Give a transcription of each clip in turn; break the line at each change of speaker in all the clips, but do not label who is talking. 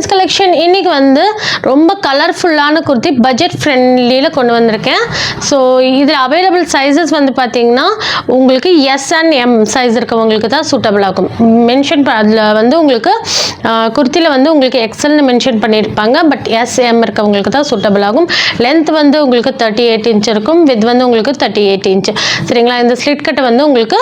Gents collection இன்றைக்கி வந்து ரொம்ப கலர்ஃபுல்லான குர்த்தி பட்ஜெட் ஃப்ரெண்ட்லியில் கொண்டு வந்திருக்கேன். ஸோ இதில் அவைலபிள் சைஸஸ் வந்து பார்த்தீங்கன்னா உங்களுக்கு எஸ் அண்ட் எம் சைஸ் இருக்கவங்களுக்கு தான் சூட்டபிள் ஆகும். மென்ஷன் அதில் வந்து உங்களுக்கு குர்த்தியில் வந்து உங்களுக்கு எக்ஸல்னு மென்ஷன் பண்ணியிருப்பாங்க பட் எஸ் எம் இருக்கவங்களுக்கு தான் சூட்டபிள் ஆகும். லென்த் வந்து உங்களுக்கு தேர்ட்டி எயிட் இன்ச் இருக்கும். வித் வந்து உங்களுக்கு தேர்ட்டி எயிட் இன்ச் சரிங்களா? இந்த ஸ்லிட் கட்டை வந்து உங்களுக்கு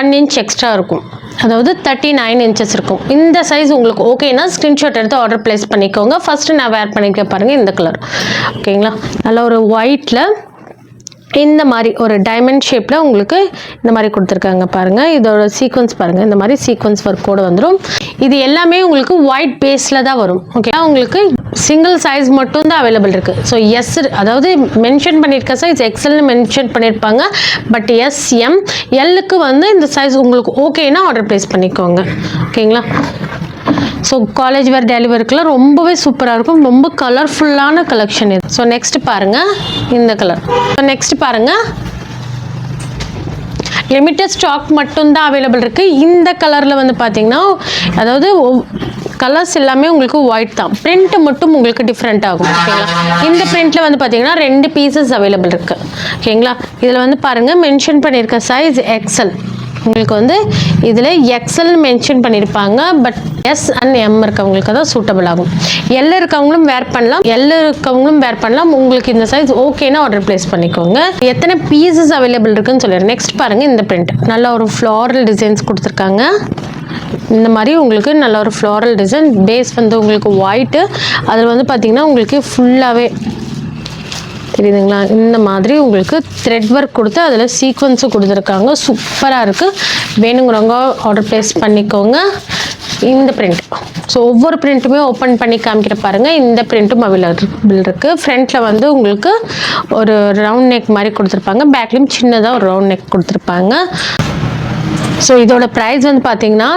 ஒன் இன்ச் எக்ஸ்ட்ரா இருக்கும். அதாவது தேர்ட்டி நைன் இன்ச்சஸ் இருக்கும். இந்த சைஸ் உங்களுக்கு ஓகேனா ஸ்க்ரீன்ஷாட் எடுத்து ஆர்டர் ப்ளேஸ் பண்ணிக்கோங்க. ஃபஸ்ட்டு நான் வேர் பண்ணிக்க பாருங்கள் இந்த கலர் ஓகேங்களா நல்ல ஒரு ஒயிட்டில் இந்த மாதிரி ஒரு டைமண்ட் ஷேப்பில் உங்களுக்கு இந்த மாதிரி கொடுத்துருக்காங்க பாருங்கள் இதோட சீக்வன்ஸ் பாருங்கள் இந்த மாதிரி சீக்வன்ஸ் ஒர்க்கோடு வந்துடும் இது எல்லாமே உங்களுக்கு ஒயிட் பேஸில் தான் வரும். ஓகே உங்களுக்கு சிங்கிள் சைஸ் மட்டும் தான் அவைலபிள் இருக்குது ஸோ எஸ் அதாவது மென்ஷன் பண்ணியிருக்க சைஸ் எக்ஸல்னு மென்ஷன் பண்ணியிருப்பாங்க. பட் எஸ் எம் எல்லுக்கு வந்து இந்த சைஸ் உங்களுக்கு ஓகேன்னா ஆர்டர் ப்ளேஸ் பண்ணிக்கோங்க. ஓகேங்களா ஸோ காலேஜ் வேர் டெலிவரிக்கெலாம் ரொம்பவே சூப்பராக இருக்கும். ரொம்ப கலர்ஃபுல்லான கலெக்ஷன் இது. ஸோ நெக்ஸ்ட் பாருங்கள் இந்த கலர் ஸோ நெக்ஸ்ட் பாருங்கள் லிமிட்டட் ஸ்டாக் மட்டும்தான் அவைலபிள் இருக்குது இந்த கலரில் வந்து பார்த்தீங்கன்னா அதாவது கலர்ஸ் எல்லாமே உங்களுக்கு ஒயிட் தான். பிரிண்ட் மட்டும் உங்களுக்கு டிஃப்ரெண்ட் ஆகும். ஓகேங்களா இந்த பிரிண்ட்டில் வந்து பார்த்தீங்கன்னா ரெண்டு பீசஸ் அவைலபிள் இருக்குது ஓகேங்களா இதில் வந்து பாருங்கள் மென்ஷன் பண்ணியிருக்க சைஸ் எக்ஸல் உங்களுக்கு வந்து இதில் எக்ஸல்னு மென்ஷன் பண்ணியிருப்பாங்க பட் எஸ் அண்ட் எம் இருக்கவங்களுக்கு தான் சூட்டபிள் ஆகும். எல் இருக்கவங்களும் வேர் பண்ணலாம் எல் இருக்கவங்களும் வேர் பண்ணலாம். உங்களுக்கு இந்த சைஸ் ஓகேனா ஆர்டர் ப்ளேஸ் பண்ணிக்கோங்க. எத்தனை பீசஸ் அவைலபிள் இருக்குன்னு சொல்லிடுறேன். நெக்ஸ்ட் பாருங்கள் இந்த பிரிண்ட் நல்ல ஒரு ஃப்ளாரல் டிசைன்ஸ் கொடுத்துருக்காங்க. இந்த மாதிரி உங்களுக்கு நல்ல ஒரு ஃப்ளாரல் டிசைன் பேஸ் வந்து உங்களுக்கு ஒயிட்டு அதில் வந்து பார்த்திங்கன்னா உங்களுக்கு ஃபுல்லாகவே தெரியுதுங்களா இந்த மாதிரி உங்களுக்கு த்ரெட் ஒர்க் கொடுத்து அதில் சீக்வன்ஸும் கொடுத்துருக்காங்க. சூப்பராக இருக்குது வேணுங்கிறவங்க ஆர்டர் ப்ளேஸ் பண்ணிக்கோங்க. இந்த பிரிண்ட் ஸோ ஒவ்வொரு பிரிண்ட்டுமே ஓப்பன் பண்ணி காமிக்கிற பாருங்கள் இந்த பிரிண்ட்டும் அவைலபிள் இருக்குது ஃப்ரண்ட்டில் வந்து உங்களுக்கு ஒரு ரவுண்ட் நெக் மாதிரி கொடுத்துருப்பாங்க. பேக்லேயும் சின்னதாக ஒரு ரவுண்ட் நெக் கொடுத்துருப்பாங்க. ஸோ இதோட ப்ரைஸ் வந்து பார்த்தீங்கன்னா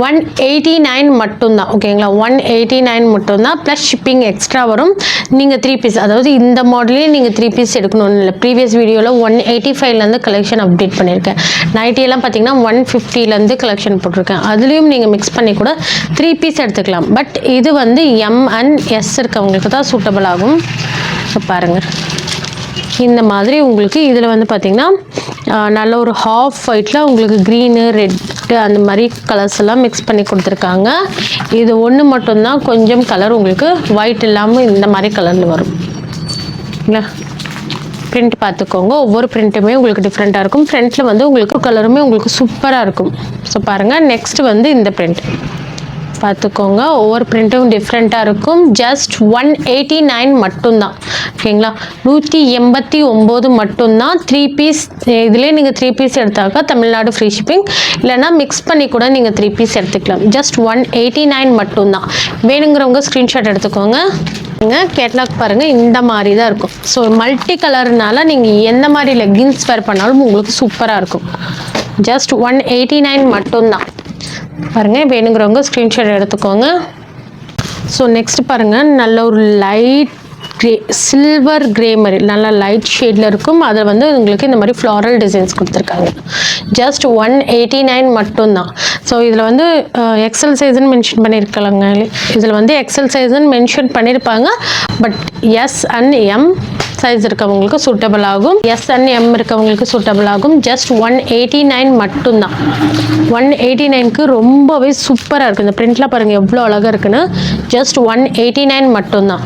ஒன் எயிட்டி நைன் மட்டும்தான் ஓகேங்களா ஒன் எயிட்டி நைன் மட்டும்தான் ப்ளஸ் ஷிப்பிங் எக்ஸ்ட்ரா வரும். நீங்கள் த்ரீ பீஸ் அதாவது இந்த மாடலே நீங்கள் த்ரீ பீஸ் எடுக்கணும்னு இல்லை. ப்ரீவியஸ் வீடியோவில் ஒன் எயிட்டி ஃபைவ்லேருந்து கலெக்ஷன் அப்டேட் பண்ணியிருக்கேன். நைட்டியெல்லாம் பார்த்தீங்கன்னா ஒன் ஃபிஃப்டிலேருந்து கலெக்ஷன் போட்டிருக்கேன். அதுலேயும் நீங்கள் மிக்ஸ் பண்ணி கூட த்ரீ பீஸ் எடுத்துக்கலாம். பட் இது வந்து எம் அண்ட் எஸ் இருக்கவங்களுக்கு தான் சூட்டபிள் ஆகும். பாருங்கள் இந்த மாதிரி உங்களுக்கு இதில் வந்து பார்த்திங்கன்னா நல்ல ஒரு ஹாஃப் ஒயிட்டில் உங்களுக்கு க்ரீனு ரெட்டு அந்த மாதிரி கலர்ஸ் எல்லாம் மிக்ஸ் பண்ணி கொடுத்துருக்காங்க. இது ஒன்று மட்டும்தான் கொஞ்சம் கலர் உங்களுக்கு ஒயிட் இல்லாமல் இந்த மாதிரி கலரில் வரும். இல்லை? பிரிண்ட் பார்த்துக்கோங்க. ஒவ்வொரு பிரிண்ட்டுமே உங்களுக்கு டிஃப்ரெண்ட்டாக இருக்கும். ஃப்ரண்ட்டில் வந்து உங்களுக்கு கலருமே உங்களுக்கு சூப்பராக இருக்கும். ஸோ பாருங்கள் நெக்ஸ்ட் வந்து இந்த பிரிண்ட் பார்த்துக்கோங்க. ஒவ்வொரு பிரிண்ட்டும் டிஃப்ரெண்ட்டாக இருக்கும். ஜஸ்ட் ஒன் எயிட்டி நைன் மட்டும்தான். ஓகேங்களா? நூற்றி எண்பத்தி ஒம்பது மட்டும்தான் த்ரீ பீஸ் இதிலே நீங்கள் த்ரீ பீஸ் எடுத்தாக்கா தமிழ்நாடு ஃப்ரீ ஷிப்பிங் இல்லைன்னா மிக்ஸ் பண்ணி கூட நீங்கள் த்ரீ பீஸ் எடுத்துக்கலாம். ஜஸ்ட் ஒன் எயிட்டி நைன் மட்டும்தான். வேணுங்கிறவங்க ஸ்க்ரீன்ஷாட் எடுத்துக்கோங்க. கேட்லாக் பாருங்கள் இந்த மாதிரி தான் இருக்கும். ஸோ மல்டி கலர்னால நீங்கள் எந்த மாதிரி லெக்கின்ஸ் வேர் பண்ணாலும் உங்களுக்கு சூப்பராக இருக்கும். ஜஸ்ட் ஒன் எயிட்டி நைன் மட்டும்தான். பாருங்கள் வேணுங்கிறவங்க ஸ்க்ரீன்ஷாட் எடுத்துக்கோங்க. ஸோ நெக்ஸ்ட் பாருங்கள் நல்ல ஒரு லைட் கிரே சில்வர் கிரே மாதிரி நல்லா லைட் ஷேடில் இருக்கும். அதில் வந்து உங்களுக்கு இந்த மாதிரி ஃப்ளாரல் டிசைன்ஸ் கொடுத்துருக்காங்க. ஜஸ்ட் ஒன் எயிட்டி நைன் மட்டும்தான். ஸோ இதில் வந்து எக்ஸல் சைஸ்ன்னு மென்ஷன் பண்ணியிருக்கலாங்க இதில் வந்து எக்ஸல் சைஸ்ன்னு மென்ஷன் பண்ணியிருப்பாங்க but S and M size இருக்கவங்களுக்கு சூட்டபிள் ஆகும். எஸ் அண்ட் எம் இருக்கவங்களுக்கு சூட்டபிள் ஆகும். ஜஸ்ட் ஒன் எயிட்டி நைன் மட்டும்தான். ஒன் எயிட்டி நைனுக்கு ரொம்பவே சூப்பராக இருக்குது இந்த பிரிண்ட்லாம் பாருங்கள் எவ்வளோ அழகாக இருக்குன்னு. ஜஸ்ட் ஒன் எயிட்டி நைன் மட்டும்தான்.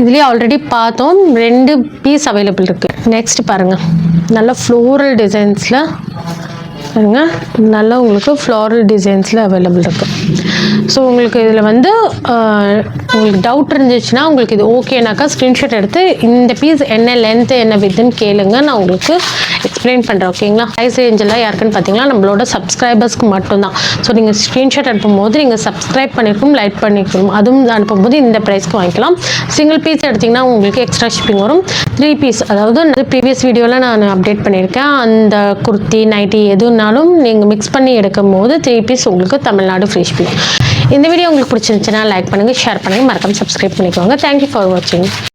இதுலேயே ஆல்ரெடி பார்த்தோம். ரெண்டு பீஸ் அவைலபிள் இருக்குது நெக்ஸ்ட் பாருங்கள் நல்ல ஃப்ளோரல் டிசைன்ஸில் பாருங்க. நல்ல உங்களுக்கு ஃப்ளாரல் டிசைன்ஸில் அவைலபிள் இருக்குது ஸோ உங்களுக்கு இதில் வந்து உங்களுக்கு டவுட் இருந்துச்சுன்னா உங்களுக்கு இது ஓகேனாக்கா ஸ்க்ரீன்ஷாட் எடுத்து இந்த பீஸ் என்ன லென்த்து என்ன வித்துன்னு கேளுங்க. நான் உங்களுக்கு எக்ஸ்பிளைன் பண்ணுறேன் ஓகேங்களா ப்ரைஸ் ரேஞ்செல்லாம் யாருக்குன்னு பார்த்தீங்கன்னா நம்மளோட சப்ஸ்கிரைபர்ஸ்க்கு மட்டும்தான். ஸோ நீங்கள் ஸ்க்ரீன்ஷாட் அனுப்பும்போது நீங்கள் சப்ஸ்கிரைப் பண்ணிருக்கும் லைக் பண்ணிக்கணும் அதுவும் அனுப்பும்போது இந்த ப்ரைஸ்க்கு வாங்கிக்கலாம். சிங்கிள் பீஸ் எடுத்திங்கன்னா உங்களுக்கு எக்ஸ்ட்ரா ஷிப்பிங் வரும். த்ரீ பீஸ் அதாவது ப்ரீவியஸ் வீடியோவில் நான் அப்டேட் பண்ணியிருக்கேன். அந்த குர்த்தி நைட்டி எதுனாலும் நீங்கள் மிக்ஸ் பண்ணி எடுக்கும் போது த்ரீ பீஸ் உங்களுக்கு தமிழ்நாடு ஃப்ரீ ஷிப்பிங் இந்த வீடியோ உங்களுக்கு பிடிச்சிருந்துச்சுன்னா லைக் பண்ணுங்கள் ஷேர் பண்ணுங்கள் மறக்காமல் சப்ஸ்கிரைப் பண்ணிக்கோங்க. தேங்க்யூ ஃபார் வாட்சிங்